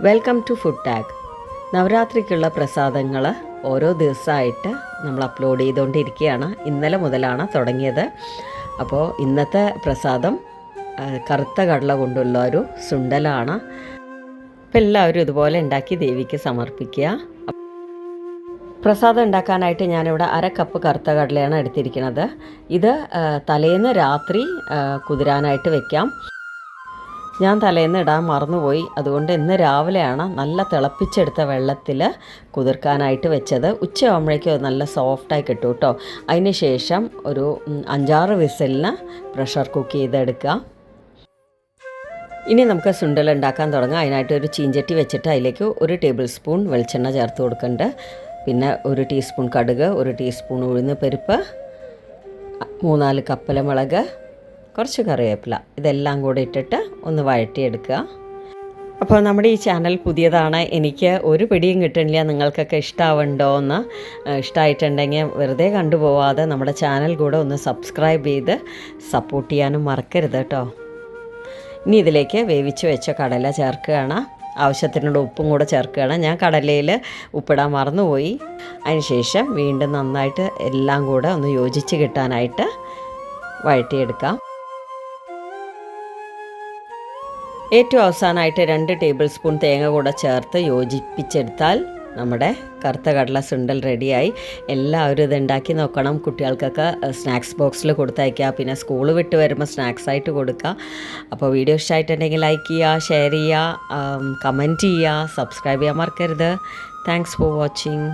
Welcome to food tag നവരാത്രിക്കുള്ള പ്രസാദങ്ങൾ ഓരോ ദിവസമായിട്ട് നമ്മൾ അപ്ലോഡ് ചെയ്തുകൊണ്ടിരിക്കുകയാണ്. ഇന്നലെ മുതലാണ് തുടങ്ങിയത്. അപ്പോൾ ഇന്നത്തെ പ്രസാദം കറുത്ത കടല കൊണ്ടുള്ള ഒരു സുണ്ടലാണ്. അപ്പം എല്ലാവരും ഇതുപോലെ ഉണ്ടാക്കി ദേവിക്ക് സമർപ്പിക്കുക. പ്രസാദം ഉണ്ടാക്കാനായിട്ട് ഞാനിവിടെ അര കപ്പ് കറുത്ത കടലയാണ് എടുത്തിരിക്കുന്നത്. ഇത് തലേന്ന് രാത്രി കുതിരാനായിട്ട് വെക്കാം. ഞാൻ തലേന്ന് ഇടാൻ മറന്നുപോയി. അതുകൊണ്ട് ഇന്ന് രാവിലെയാണ് നല്ല തിളപ്പിച്ചെടുത്ത വെള്ളത്തിൽ കുതിർക്കാനായിട്ട് വെച്ചത്. ഉച്ചയാകുമ്പോഴേക്കും അത് നല്ല സോഫ്റ്റായി കിട്ടും കേട്ടോ. അതിന് ശേഷം ഒരു അഞ്ചാറ് വിസലിന് പ്രഷർ കുക്ക് ചെയ്തെടുക്കുക. ഇനി നമുക്ക് സുണ്ടൽ ഉണ്ടാക്കാൻ തുടങ്ങാം. അതിനായിട്ട് ഒരു ചീഞ്ചട്ടി വെച്ചിട്ട് അതിലേക്ക് ഒരു ടേബിൾ സ്പൂൺ വെളിച്ചെണ്ണ ചേർത്ത് കൊടുക്കുന്നുണ്ട്. പിന്നെ ഒരു ടീസ്പൂൺ കടുക് ഒരു ടീസ്പൂൺ ഉഴുന്ന് പരിപ്പ് മൂന്നാൽ കപ്പലമുളക് കുറച്ച് കറിവേപ്പില. ഇതെല്ലാം കൂടി ഇട്ടിട്ട് ഒന്ന് വഴറ്റിയെടുക്കുക. അപ്പോൾ നമ്മുടെ ഈ ചാനൽ പുതിയതാണ്. എനിക്ക് ഒരു പിടിയും കിട്ടണില്ല നിങ്ങൾക്കൊക്കെ ഇഷ്ടമാവുണ്ടോ എന്ന് ഇഷ്ടമായിട്ടുണ്ടെങ്കിൽ വെറുതെ കണ്ടുപോവാതെ നമ്മുടെ ചാനൽ കൂടെ ഒന്ന് സബ്സ്ക്രൈബ് ചെയ്ത് സപ്പോർട്ട് ചെയ്യാനും മറക്കരുത് കേട്ടോ. ഇനി ഇതിലേക്ക് വേവിച്ച് വെച്ച കടല ചേർക്കുകയാണ്. ആവശ്യത്തിനുള്ള ഉപ്പും കൂടെ ചേർക്കുകയാണ്. ഞാൻ കടലയിൽ ഉപ്പിടാൻ മറന്നുപോയി. അതിനുശേഷം വീണ്ടും നന്നായിട്ട് എല്ലാം കൂടെ ഒന്ന് യോജിച്ച് കിട്ടാനായിട്ട് വഴറ്റിയെടുക്കാം. ഏറ്റവും അവസാനമായിട്ട് രണ്ട് ടേബിൾ സ്പൂൺ തേങ്ങ കൂടെ ചേർത്ത് യോജിപ്പിച്ചെടുത്താൽ നമ്മുടെ കറുത്ത കടല സുണ്ടൽ റെഡിയായി. എല്ലാവരും ഇത് ഉണ്ടാക്കി നോക്കണം. കുട്ടികൾക്കൊക്കെ സ്നാക്സ് ബോക്സിൽ കൊടുത്തയക്കുക പിന്നെ സ്കൂൾ വിട്ട് വരുമ്പോൾ സ്നാക്സ് ആയിട്ട് കൊടുക്കുക. അപ്പോൾ വീഡിയോ ഇഷ്ടമായിട്ടുണ്ടെങ്കിൽ ലൈക്ക് ചെയ്യുക ഷെയർ ചെയ്യുക കമന്റ് ചെയ്യുക സബ്സ്ക്രൈബ് ചെയ്യാൻ മറക്കരുത്. Thanks for watching.